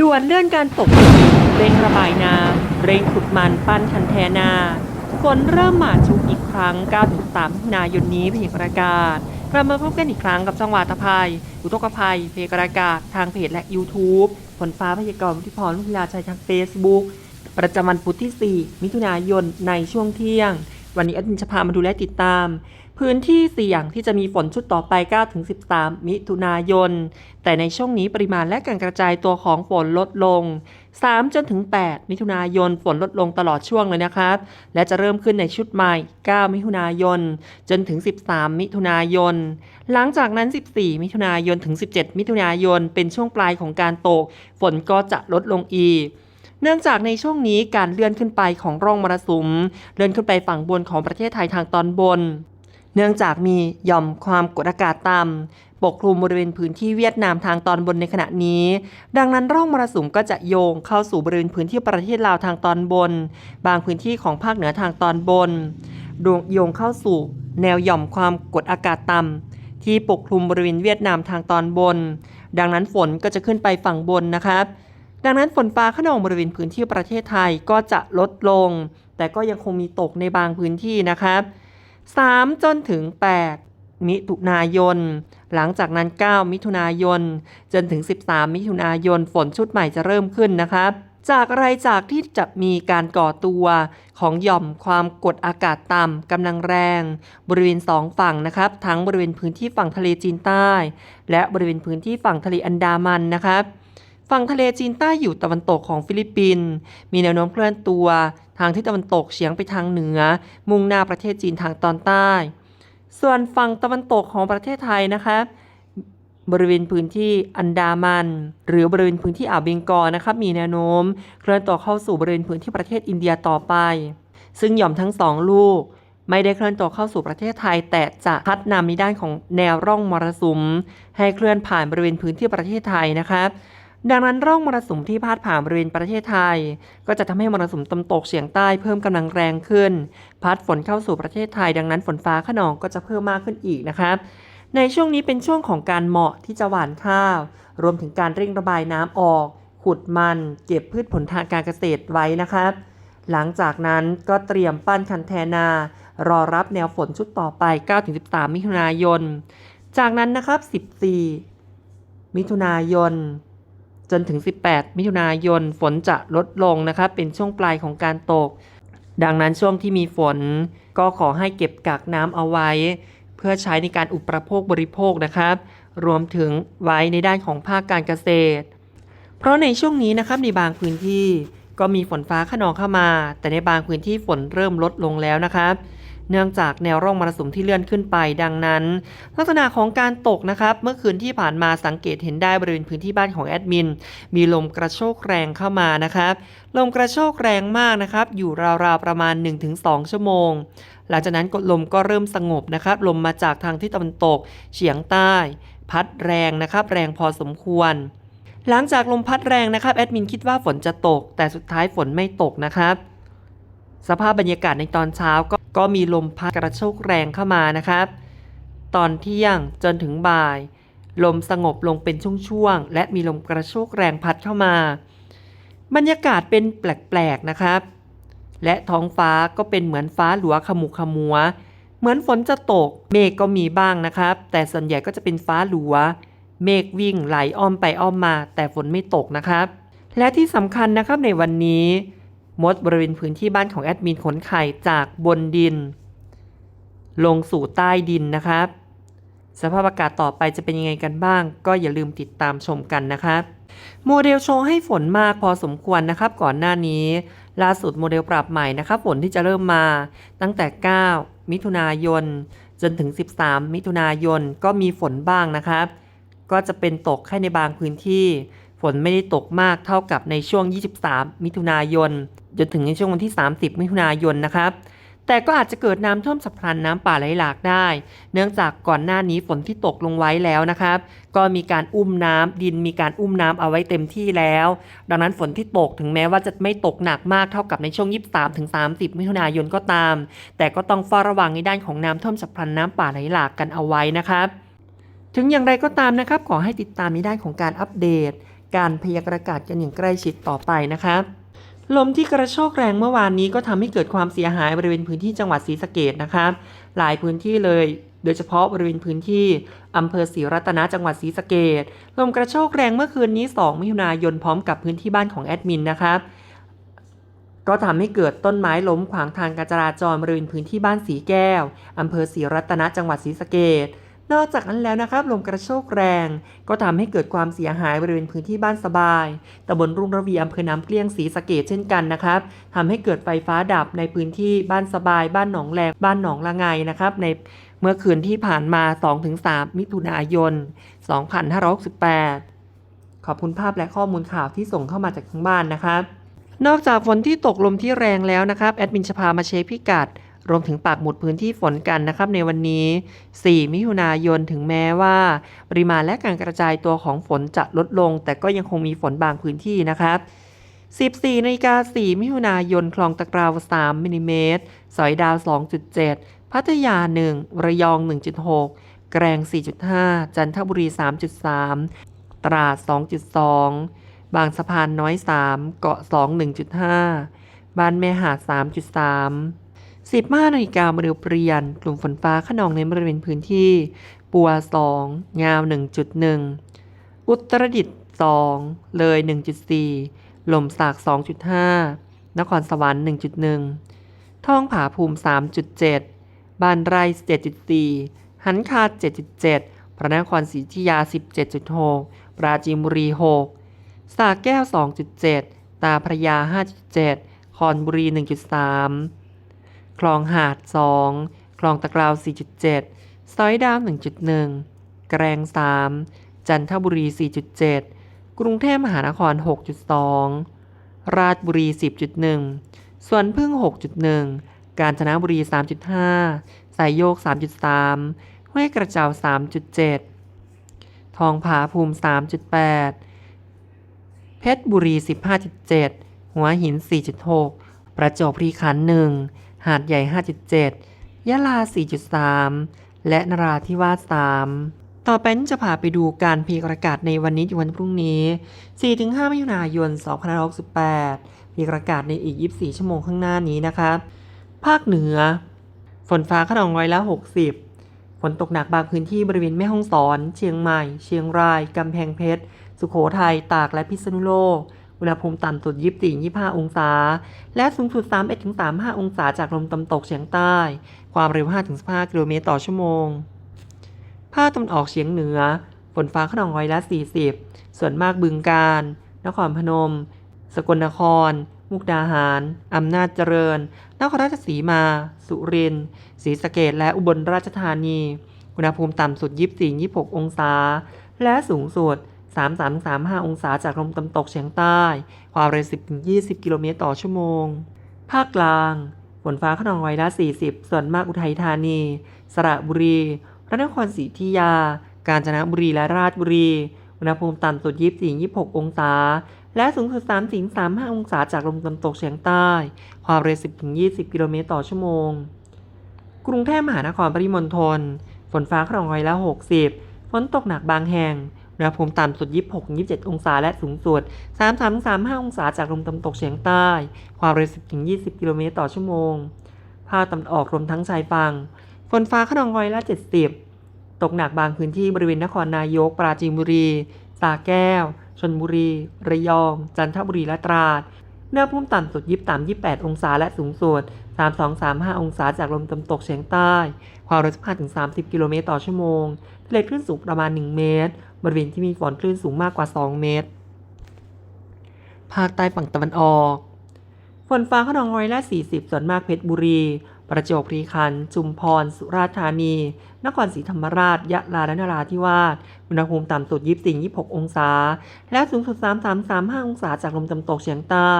ด่วนเลื่อนการตกเร่งระบายน้ำเร่งขุดมันปั้นคันแทนาฝนเริ่มมาชุกอีกครั้ง 9-3มิถุนายนนี้เพยากรณ์อากาศกลับมาพบกันอีกครั้งกับจังหวัดตะภัย อุทกภัยพยากรณ์อากาศ ทางเพจและ YouTube ฝนฟ้าพยากรณ์ที่พรลุกลาชัยทาง Facebook ประจำวันพุธที่ 4 มิถุนายนในช่วงเที่ยง วันนี้อดินจะพามาดูและติดตาม พื้นที่เสี่ยงที่จะมีฝนชุดต่อไป 9-13 มิถุนายน แต่ในช่วงนี้ปริมาณและการกระจายตัวของฝนลดลง 3 จนถึง 8 มิถุนายนฝนลดลงตลอดช่วงเลยนะครับ และจะเริ่มขึ้นในชุดใหม่ 9 มิถุนายน จนถึง 13 มิถุนายน หลังจากนั้น 14 มิถุนายนถึง 17 มิถุนายน เป็นช่วงปลายของการตก ฝนก็จะลดลงอีก เนื่องจากในช่วงนี้การเลื่อนขึ้นไปของร่องมรสุมเลื่อนขึ้นไปฝั่งบนของประเทศไทยทางตอนบน เนื่องจากมีหย่อมความกดอากาศต่ำปกคลุมบริเวณพื้นที่เวียดนามทางตอนบนในขณะนี้ ดังนั้นร่องมรสุมก็จะโยงเข้าสู่บริเวณพื้นที่ประเทศลาวทางตอนบน บางพื้นที่ของภาคเหนือทางตอนบนโยงเข้าสู่แนวหย่อมความกดอากาศต่ำที่ปกคลุมบริเวณเวียดนามทางตอนบน ดังนั้นฝนก็จะขึ้นไปฝั่งบนนะครับ ดังนั้นฝนฟ้าขนองบริเวณพื้นที่ประเทศไทยก็จะลดลง แต่ก็ยังคงมีตกในบางพื้นที่นะครับ3จนถึง 8 มิถุนายน หลังจากนั้น 9 มิถุนายน จนถึง 13 มิถุนายนฝนชุดใหม่จะเริ่มขึ้นนะครับจากอะไรจากที่จะมีการก่อตัวของหย่อมความกดอากาศต่ำกำลังแรง บริเวณสองฝั่งนะครับ ทั้งบริเวณพื้นที่ฝั่งทะเลจีนใต้ และบริเวณพื้นที่ฝั่งทะเลอันดามันนะครับ ฝั่งทะเลจีนใต้อยู่ตะวันตกของฟิลิปปินส์มีแนวโน้มเคลื่อนตัว ทางที่ตะวันตกเฉียงไปทางเหนือ มุ่งหน้าประเทศจีนทางตอนใต้ ส่วนฝั่งตะวันตกของประเทศไทยนะคะ บริเวณพื้นที่อันดามัน หรือบริเวณพื้นที่อ่าวเบงกอลนะครับมีแนวโน้ม เคลื่อนตัวเข้าสู่บริเวณพื้นที่ประเทศอินเดียต่อไป ซึ่งหย่อมทั้งสองลูกไม่ได้เคลื่อนตัวเข้าสู่ประเทศไทย แต่จะพัดนำในด้านของแนวร่องมรสุม ให้เคลื่อนผ่านบริเวณพื้นที่ประเทศไทยนะครับ ดังนั้นร่องมรสุมที่พาดผ่านบริเวณประเทศไทย ก็จะทำให้มรสุมตะวันตกเฉียงใต้เพิ่มกำลังแรงขึ้น พัดฝนเข้าสู่ประเทศไทย ดังนั้นฝนฟ้าขนองก็จะเพิ่มมากขึ้นอีกนะครับ ในช่วงนี้เป็นช่วงของการเหมาะที่จะหว่านข้าว รวมถึงการเร่งระบายน้ำออก ขุดมัน เก็บพืชผลทางการเกษตรไว้นะครับ หลังจากนั้นก็เตรียมปั้นคันแทนา รอรับแนวฝนชุดต่อไป 9-13 มิถุนายน จากนั้นนะครับ 14 มิถุนายน จนถึง 18 มิถุนายนฝนจะลดลงนะครับเป็นช่วงปลายของการตก ดังนั้นช่วงที่มีฝนก็ขอให้เก็บกักน้ำเอาไว้ เพื่อใช้ในการอุปโภคบริโภคนะครับ รวมถึงไว้ในด้านของภาคการเกษตร เพราะในช่วงนี้นะครับในบางพื้นที่ก็มีฝนฟ้าขนองเข้ามา แต่ในบางพื้นที่ฝนเริ่มลดลงแล้วนะครับ เนื่องจากแนวร่องมรสุมที่เลื่อนขึ้นไปดังนั้น ลักษณะของการตกนะครับ เมื่อคืนที่ผ่านมาสังเกตเห็นได้บริเวณพื้นที่บ้านของแอดมิน มีลมกระโชกแรงเข้ามานะครับ ลมกระโชกแรงมากนะครับ อยู่ราวๆประมาณ 1-2 ชั่วโมง หลังจากนั้นกดลมก็เริ่มสงบนะครับ ลมมาจากทางที่ตะวันตกเฉียงใต้ พัดแรงนะครับ แรงพอสมควรหลังจากลมพัดแรงนะครับแอดมินคิดว่าฝนจะตก แต่สุดท้ายฝนไม่ตกนะครับ สภาพบรรยากาศในตอนเช้าก็ ก็มีลมพัดกระโชกแรงเข้ามานะครับ ตอนเที่ยงจนถึงบ่าย ลมสงบลงเป็นช่วงๆและมีลมกระโชกแรงพัดเข้ามา บรรยากาศเป็นแปลกๆนะครับ และท้องฟ้าก็เป็นเหมือนฟ้าหลัวขมุขมัว เหมือนฝนจะตก เมฆก็มีบ้างนะครับ แต่ส่วนใหญ่ก็จะเป็นฟ้าหลัว เมฆวิ่งไหลอ้อมไปอ้อมมา แต่ฝนไม่ตกนะครับ และที่สำคัญนะครับในวันนี้ มดบริเวณพื้นที่บ้านของแอดมินขนไข่จากบนดิน ลงสู่ใต้ดินนะครับ สภาพอากาศต่อไปจะเป็นยังไงกันบ้าง ก็อย่าลืมติดตามชมกันนะครับ โมเดลโชว์ให้ฝนมากพอสมควรนะครับ ก่อนหน้านี้ ล่าสุดโมเดลปรับใหม่นะครับฝนที่จะเริ่มมาตั้งแต่ 9 มิถุนายน จนถึง 13 มิถุนายนก็มีฝนบ้างนะครับ ก็จะเป็นตกแค่ในบางพื้นที่ ฝนไม่ได้ตกมากเท่ากับในช่วง 23 มิถุนายน จนถึงในช่วงวันที่ 30 มิถุนายนนะครับ แต่ก็อาจจะเกิดน้ำท่วมฉับพลันน้ำป่าไหลหลากได้ เนื่องจากก่อนหน้านี้ฝนที่ตกลงไว้แล้วนะครับ ก็มีการอุ้มน้ำดินมีการอุ้มน้ำเอาไว้เต็มที่แล้ว ดังนั้นฝนที่ตกถึงแม้ว่าจะไม่ตกหนักมากเท่ากับในช่วง 23ถึง30 มิถุนายนก็ตาม แต่ก็ต้องเฝ้าระวังในด้านของน้ำท่วมฉับพลันน้ำป่าไหลหลากกันเอาไว้นะครับ ถึงอย่างไรก็ตามนะครับ ขอให้ติดตามในด้านของการอัปเดต การพยากรณ์อากาศกันอย่างใกล้ชิดต่อไปนะครับลมที่กระโชกแรงเมื่อวานนี้ก็ทำให้เกิดความเสียหายบริเวณพื้นที่จังหวัดศรีสะเกดนะครับหลายพื้นที่เลย โดยเฉพาะบริเวณพื้นที่อำเภอศรีรัตนะจังหวัดศรีสะเกดลมกระโชกแรงเมื่อคืนนี้ 2 มิถุนายนพร้อมกับพื้นที่บ้านของแอดมินนะครับก็ทำให้เกิดต้นไม้ล้มขวางทางการจราจรบริเวณพื้นที่บ้านสีแก้วอำเภอศรีรัตนะจังหวัดศรีสะเกด นอกจากนั้นแล้วนะครับลมกระโชกแรง ก็ทำให้เกิดความเสียหายบริเวณพื้นที่บ้านสบายตำบลรุ่งระวีอำเภอน้ำเกลี้ยงศรีสะเกดเช่นกันนะครับทำให้เกิดไฟฟ้าดับในพื้นที่บ้านสบาย บ้านหนองแลกบ้านหนองละไงนะครับ ในเมื่อคืนที่ผ่านมา 2-3 มิถุนายน 2568 ขอบคุณภาพและข้อมูลข่าวที่ส่งเข้ามาจากทางบ้านนะครับ นอกจากฝนที่ตกลมที่แรงแล้วนะครับแอดมินจะพามาเช็คพิกัด รวมถึงปากหมุดพื้นที่ฝนกันนะครับในวันนี้ 4 มิถุนายนถึงแม้ว่า ปริมาณและการกระจายตัวของฝนจะลดลง แต่ก็ยังคงมีฝนบางพื้นที่นะครับ14นาฬิกา4มิถุนายนคลองตะกราว3มิลลิเมตร สอยดาว 2.7 พัทยา 1 ระยอง 1.6 แกรง4.5 จันทบุรี 3.3 ตราด 2.2 บางสะพานน้อย 3 เกาะ 2 1.5 บ้านแม่หาด 3.3 15นาฬิกามาดูเปลี่ยน กลุ่มฝนฟ้าขนองในบริเวณพื้นที่ ปัว 2 งาว 1.1 อุตรดิตถ์2 เลย 1.4 ลมสาก 2.5 นครสวรรค์ 1.1 ท่องผาภูมิ 3.7 บ้านไร่ 7.4 หันคา7.7 พระนครศรีอยุธยา 17.6 ปราจีนบุรี 6สระแก้ว 2.7 ตาพระยา 5.7 คอนบุรี 1.3 คลองหาด 2 คลองตะกราว 4.7ซอยดาว 1.1 แกรง3 จันทบุรี 4.7 กรุงเทพมหานคร 6.2 ราชบุรี 10.1 สวนพึ่ง 6.1 กาญจนบุรี 3.5 สายโยก 3.3 ห้วยกระเจ้า 3.7 ทองผาภูมิ 3.8 เพชรบุรี 15.7 หัวหิน 4.6 ประจวบคีรีขันธ์1 หาดใหญ่ 5.7 ยะลา 4.3 และนราธิวาส 3 ต่อไปนี้จะพาไปดูการพยากรณากาศในวันนี้ถึงวันพรุ่งนี้ 4-5 มิถุนายน 2568พยากรณ์อากาศในอีก 24 ชั่วโมงข้างหน้านี้นะครับ ภาคเหนือ ฝนฟ้าขนองร้อยละ 60 ฝนตกหนักบางพื้นที่บริเวณแม่ฮ่องสอน เชียงใหม่ เชียงราย กำแพงเพชร สุโขทัย ตาก และพิษณุโลก อุณหภูมิต่ำสุด 24-25 องศา และสูงสุด 31-35 องศาจากลมตะวันตกเฉียงใต้ ความเร็ว 5-15 กิโลเมตรต่อชั่วโมง ภาคตะวันออกเฉียงเหนือ ฝนฟ้าขนองร้อยละ 40 ส่วนมากบึงกาฬนครพนม สกลนคร มุกดาหาร อำนาจเจริญ นครราชสีมา สุรินทร์ ศรีสะเกษและอุบลราชธานี อุณหภูมิต่ำสุด 24-26 องศา และสูงสุด 33-35 องศาจากลมตะวันตกเฉียงใต้ ความเร็ว 10-20 กิโลเมตรต่อชั่วโมง ภาคกลาง ฝนฟ้าขนองร้อยละ 40 ส่วนมากอุทัยธานี สระบุรี พระนครศรีอยุธยา กาญจนบุรี และราชบุรี อุณหภูมิต่ำสุด 24-26 องศา และสูงสุด 3-35 องศาจากลมตะวันตกเฉียงใต้ ความเร็ว 10-20 กิโลเมตรต่อชั่วโมง กรุงเทพมหานครปริมณฑล ฝนฟ้าขนองร้อยละ 60 ฝนตกหนักบางแห่ง อุณหภูมิต่ำสุด 26-27 องศา และสูงสุด 33-35 องศาจากลมตะวันตกเฉียงใต้ ความเร็ว 10-20 กิโลเมตรต่อชั่วโมง ภาคตะวันออกรวมทั้งชายฝั่ง ฝนฟ้าขนองร้อยละ 70 ตกหนักบางพื้นที่บริเวณนครนายก ปราจีนบุรีสระแก้ว ชนบุรี ระยอง จันทบุรี และตราด หน้าพุ่มต่ำสุด 23-28 องศาและสูงสุด 32-35 องศาจากลมตะวันตกเฉียงใต้ ความเร็ว15-30 กิโลเมตรต่อชั่วโมง ทะเลคลื่นสูงประมาณ 1 เมตร บริเวณที่มีฝนคลื่นสูงมากกว่า 2 เมตร ภาคใต้ฝั่งตะวันออก ฝนฟ้าขนองร้อยละ 40 ส่วนมากเพชรบุรี ประจวบคีรีขันธ์จุมพร สุราษฎร์ธานี นครศรีธรรมราช ยะลาและนราธิวาส อุณหภูมิต่ำสุด 24-26 องศา และสูงสุด 33-35 องศาจากลมตะวันตกเฉียงใต้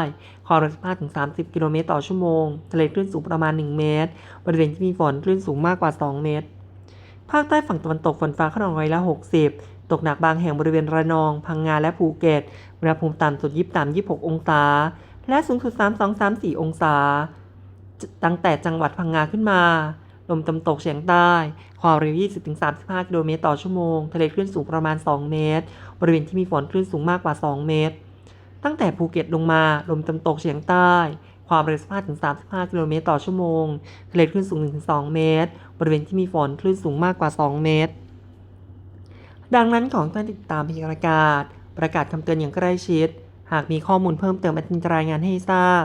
ความเร็ว15-30 กิโลเมตรต่อชั่วโมง ทะเลคลื่นสูงประมาณ 1 เมตร บริเวณที่มีฝนคลื่นสูงมากกว่า 2 เมตร ภาคใต้ฝั่งตะวันตกฝนฟ้าขนองร้อยละ 60ตกหนักบางแห่งบริเวณระนอง พังงาและภูเก็ต อุณหภูมิต่ำสุด 23-26 องศา และสูงสุด 32-34 องศา ตั้งแต่จังหวัดพังงาขึ้นมา ลมตะวันตกเฉียงใต้ ความเร็ว 20-35 กิโลเมตรต่อชั่วโมง ทะเลคลื่นสูงประมาณ 2 เมตร บริเวณที่มีฝนคลื่นสูงมากกว่า 2 เมตร ตั้งแต่ภูเก็ตลงมา ลมตะวันตกเฉียงใต้ ความเร็ว 15-35 กิโลเมตรต่อชั่วโมง ทะเลคลื่นสูง 1-2 เมตร บริเวณที่มีฝนคลื่นสูงมากกว่า 2 เมตร ดังนั้นขอให้ท่านติดตามพยากรณ์อากาศ ประกาศคำเตือนอย่างใกล้ชิด หากมีข้อมูลเพิ่มเติมอดมินจะรายงานให้ทราบ